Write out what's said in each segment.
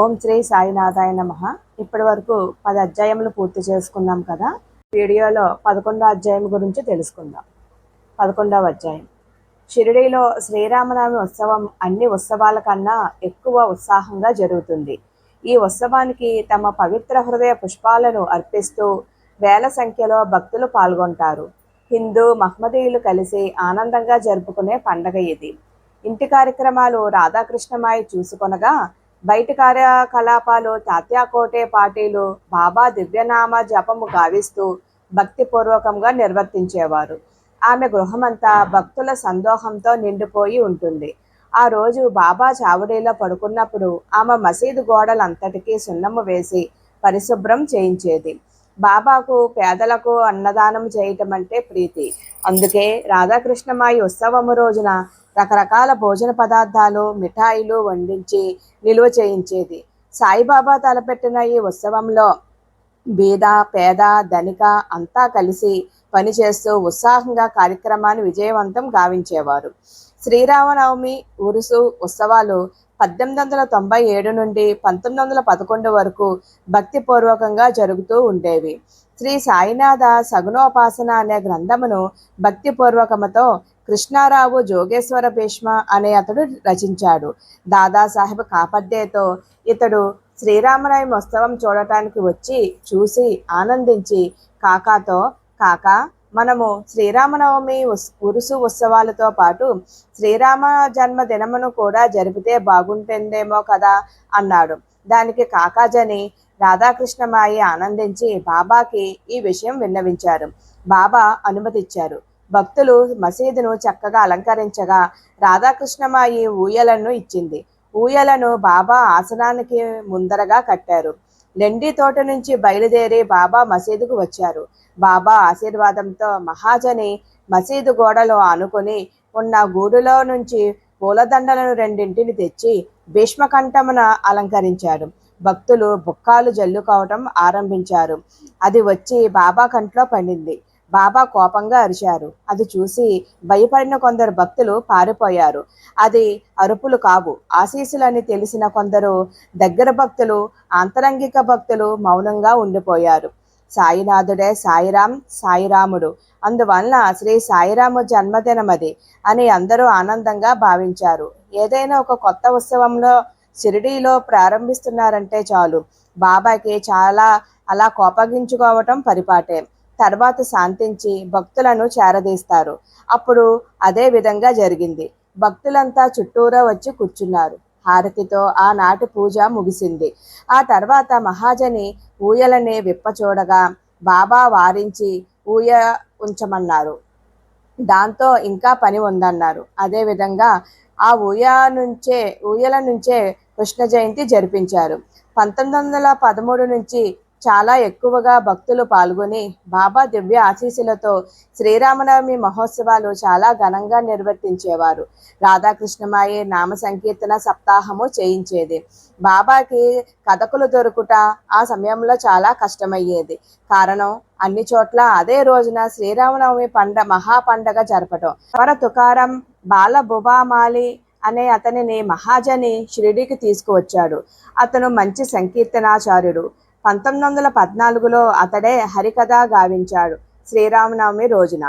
ఓం శ్రీ సాయినాథాయ నమ. ఇప్పటి వరకు పది అధ్యాయములు పూర్తి చేసుకున్నాం కదా. వీడియోలో పదకొండో అధ్యాయం గురించి తెలుసుకుందాం. పదకొండవ అధ్యాయం. షిరిడీలో శ్రీరామనవమి ఉత్సవం అన్ని ఉత్సవాల కన్నా ఎక్కువ ఉత్సాహంగా జరుగుతుంది. ఈ ఉత్సవానికి తమ పవిత్ర హృదయ పుష్పాలను అర్పిస్తూ వేల సంఖ్యలో భక్తులు పాల్గొంటారు. హిందూ మహ్మదీయులు కలిసి ఆనందంగా జరుపుకునే పండగ ఇది. ఇంటి కార్యక్రమాలు రాధాకృష్ణమాయి చూసుకొనగా బయటి కార్యకలాపాలు తాత్యాకోటే పార్టీలు బాబా దివ్యనామ జపము గావిస్తూ భక్తిపూర్వకంగా నిర్వర్తించేవారు. ఆమె గృహమంతా భక్తుల సందోహంతో నిండిపోయి ఉంటుంది. ఆ రోజు బాబా చావడీలో పడుకున్నప్పుడు ఆమె మసీదు గోడలంతటికీ సున్నము వేసి పరిశుభ్రం చేయించేది. బాబాకు పేదలకు అన్నదానం చేయటం అంటే ప్రీతి. అందుకే రాధాకృష్ణమాయి ఉత్సవము రోజున రకరకాల భోజన పదార్థాలు మిఠాయిలు వండించి నిల్వ చేయించేది. సాయిబాబా తలపెట్టిన ఈ ఉత్సవంలో బీద పేద ధనిక అంతా కలిసి పనిచేస్తూ ఉత్సాహంగా కార్యక్రమాన్ని విజయవంతం గావించేవారు. శ్రీరామనవమి ఉరుసు ఉత్సవాలు పద్దెనిమిది వందల తొంభై ఏడు నుండి పంతొమ్మిది వందల పదకొండు వరకు భక్తిపూర్వకంగా జరుగుతూ ఉండేవి. శ్రీ సాయినాథ సగుణోపాసన అనే గ్రంథమును భక్తిపూర్వకముతో కృష్ణారావు జోగేశ్వర భీష్మ అనే అతడు రచించాడు. దాదాసాహెబ్ కాపర్దేతో ఇతడు శ్రీరామరాయ ఉత్సవం చూడటానికి వచ్చి చూసి ఆనందించి కాకాతో కాకా మనము శ్రీరామనవమి ఉస్ ఉరుసు ఉత్సవాలతో పాటు శ్రీరామ జన్మదినమును కూడా జరిపితే బాగుంటుందేమో కదా అన్నాడు. దానికి కాకాజని రాధాకృష్ణమాయి ఆనందించి బాబాకి ఈ విషయం విన్నవించారు. బాబా అనుమతిచ్చారు. భక్తులు మసీదును చక్కగా అలంకరించగా రాధాకృష్ణమాయి ఊయలను ఇచ్చింది. ఊయలను బాబా ఆసనానికి ముందరగా కట్టారు. లెండి తోట నుంచి బయలుదేరి బాబా మసీదుకు వచ్చారు. బాబా ఆశీర్వాదంతో మహాజని మసీదు గోడలో ఆనుకొని ఉన్న గూడులో నుంచి పూలదండలను రెండింటిని తెచ్చి భీష్మకంఠమున అలంకరించారు భక్తులు బుక్కాలు జల్లుకోవటం ఆరంభించారు. అది వచ్చి బాబా కంట్లో పడింది. బాబా కోపంగా అరిచారు. అది చూసి భయపడిన కొందరు భక్తులు పారిపోయారు. అది అరుపులు కావు. ఆశీస్సులని తెలిసిన కొందరు దగ్గర భక్తులు ఆంతరంగిక భక్తులు మౌనంగా ఉండిపోయారు. సాయినాథుడే సాయిరాం సాయిరాముడు. అందువలన శ్రీ సాయిరాము జన్మదినమది అని అందరూ ఆనందంగా భావించారు. ఏదైనా ఒక కొత్త ఉత్సవంలో షిరిడీలో ప్రారంభిస్తున్నారంటే చాలు. బాబాకి చాలా అలా కోపగించుకోవటం పరిపాటే. తర్వాత శాంతించి భక్తులను చేరదీస్తారు. అప్పుడు అదే విధంగా జరిగింది. భక్తులంతా చుట్టూరా వచ్చి కూర్చున్నారు. హారతితో ఆనాటి పూజ ముగిసింది. ఆ తర్వాత మహాజని ఊయలని విప్పచూడగా బాబా వారించి ఊయ ఉంచమన్నారు. దాంతో ఇంకా పని ఉందన్నారు. అదేవిధంగా ఆ ఊయ నుంచే ఊయల నుంచే కృష్ణ జయంతి జరిపించారు. పంతొమ్మిది వందల పదమూడు నుంచి చాలా ఎక్కువగా భక్తులు పాల్గొని బాబా దివ్య ఆశీస్సులతో శ్రీరామనవమి మహోత్సవాలు చాలా ఘనంగా నిర్వర్తించేవారు. రాధాకృష్ణమాయే నామ సంకీర్తన సప్తాహము చేయించేది. బాబాకి కథకులు దొరుకుట ఆ సమయంలో చాలా కష్టమయ్యేది. కారణం అన్ని చోట్ల అదే రోజున శ్రీరామనవమి పండ మహా పండగ జరపటం. వర తుకారం బాల బుబామాలి అనే అతనిని మహాజని షిరిడీకి తీసుకువచ్చాడు. అతను మంచి సంకీర్తనాచార్యుడు. పంతొమ్మిది వందల పద్నాలుగులో అతడే హరికథ గావించాడు శ్రీరామనవమి రోజున.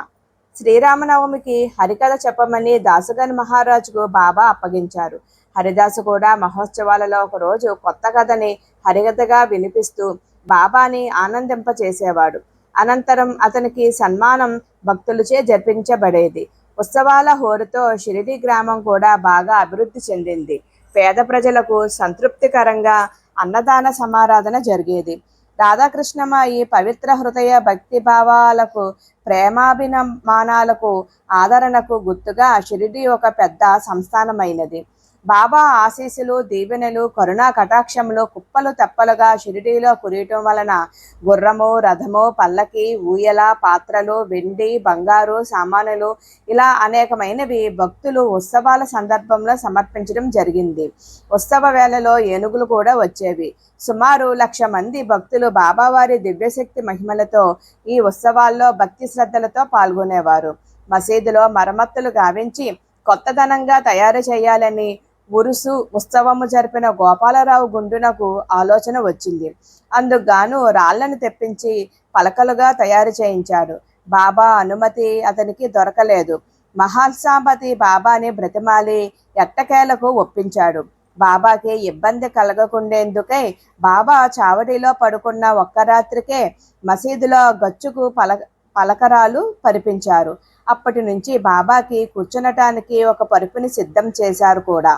శ్రీరామనవమికి హరికథ చెప్పమని దాసగన్ మహారాజుకు బాబా అప్పగించారు. హరిదాసు కూడా మహోత్సవాలలో ఒకరోజు కొత్త కథని హరికథగా వినిపిస్తూ బాబాని ఆనందింపచేసేవాడు. అనంతరం అతనికి సన్మానం భక్తులచే జరిపించబడేది. ఉత్సవాల హోరుతో షిరిడి గ్రామం కూడా బాగా అభివృద్ధి చెందింది. పేద ప్రజలకు సంతృప్తికరంగా అన్నదాన సమారాధన జరిగేది. రాధాకృష్ణమ్మ ఈ పవిత్ర హృదయ భక్తి భావాలకు ప్రేమాభినమానాలకు ఆదరణకు గుర్తుగా షిరిడి ఒక పెద్ద సంస్థానమైనది. బాబా ఆశీస్సులు దీవెనలు కరుణా కటాక్షములు కుప్పలు తెప్పలుగా షిరిడీలో కురియటం వలన గుర్రము రథము పల్లకి ఊయల పాత్రలు వెండి బంగారు సామానులు ఇలా అనేకమైనవి భక్తులు ఉత్సవాల సందర్భంలో సమర్పించడం జరిగింది. ఉత్సవ వేళలో ఏనుగులు కూడా వచ్చేవి. సుమారు లక్ష మంది భక్తులు బాబావారి దివ్యశక్తి మహిమలతో ఈ ఉత్సవాల్లో భక్తి శ్రద్ధలతో పాల్గొనేవారు. మసీదులో మరమ్మతులు గావించి కొత్తదనంగా తయారు చేయాలని ఉరుసు ఉత్సవము జరిపిన గోపాలరావు గుండునకు ఆలోచన వచ్చింది. అందుకుగాను రాళ్ళను తెప్పించి పలకలుగా తయారు చేయించాడు. బాబా అనుమతి అతనికి దొరకలేదు. మహాత్సాపతి బాబాని బ్రతిమాలి ఎట్టకేలకు ఒప్పించాడు. బాబాకి ఇబ్బంది కలగకుండేందుకై బాబా చావడిలో పడుకున్న ఒక్క రాత్రికే మసీదులో గచ్చుకు పల పలకరాలు పరిపించారు. అప్పటి నుంచి బాబాకి కూర్చునటానికి ఒక పరుపుని సిద్ధం చేశారు కూడా.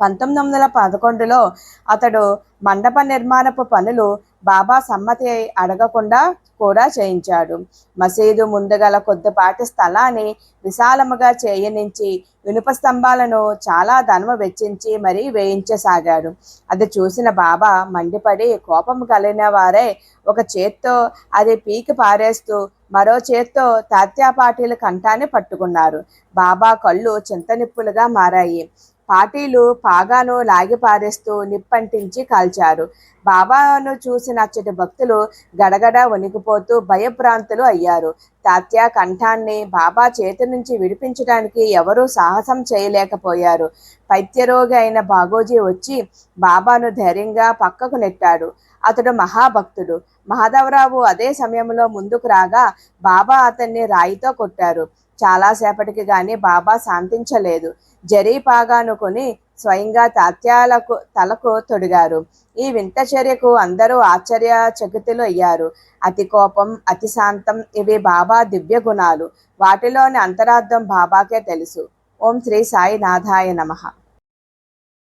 పంతొమ్మిది వందల పదకొండులో అతడు మండప నిర్మాణపు పనులు బాబా సమ్మతి అడగకుండా కూడా చేయించాడు. మసీదు ముందుగల కొద్దిపాటి స్థలాన్ని విశాలముగా చేయనించి ఇనుప స్తంభాలను చాలా ధనము వెచ్చించి మరీ వేయించసాగాడు. అది చూసిన బాబా మండిపడి కోపం కలిగిన వారే ఒక చేత్తో అది పీకి పారేస్తూ మరో చేత్తో తాత్యాపాటీల కంఠాన్ని పట్టుకున్నారు. బాబా కళ్ళు చింతనిప్పులుగా మారాయి. పాటీలు పాగాను లాగిపారేస్తూ నిప్పంటించి కాల్చారు. బాబాను చూసిన అచ్చటి భక్తులు గడగడ వణికిపోతూ భయభ్రాంతులు అయ్యారు. తాత్య కంఠాన్ని బాబా చేతి నుంచి విడిపించడానికి ఎవరూ సాహసం చేయలేకపోయారు. పైత్యరోగి అయిన బాగోజీ వచ్చి బాబాను ధైర్యంగా పక్కకు నెట్టాడు. అతడు మహాభక్తుడు. మాధవరావు అదే సమయంలో ముందుకు రాగా బాబా అతన్ని రాయితో కొట్టారు. చాలాసేపటికి గాని బాబా శాంతించలేదు. జరీ స్వయంగా తాత్యాలకు తలకు తొడిగారు. ఈ వింత చర్యకు అందరూ ఆశ్చర్యచకితులు అయ్యారు. అతి కోపం అతి శాంతం ఇవి బాబా దివ్య గుణాలు. వాటిలోని అంతరార్థం బాబాకే తెలుసు. ఓం శ్రీ సాయి నాథాయ నమః.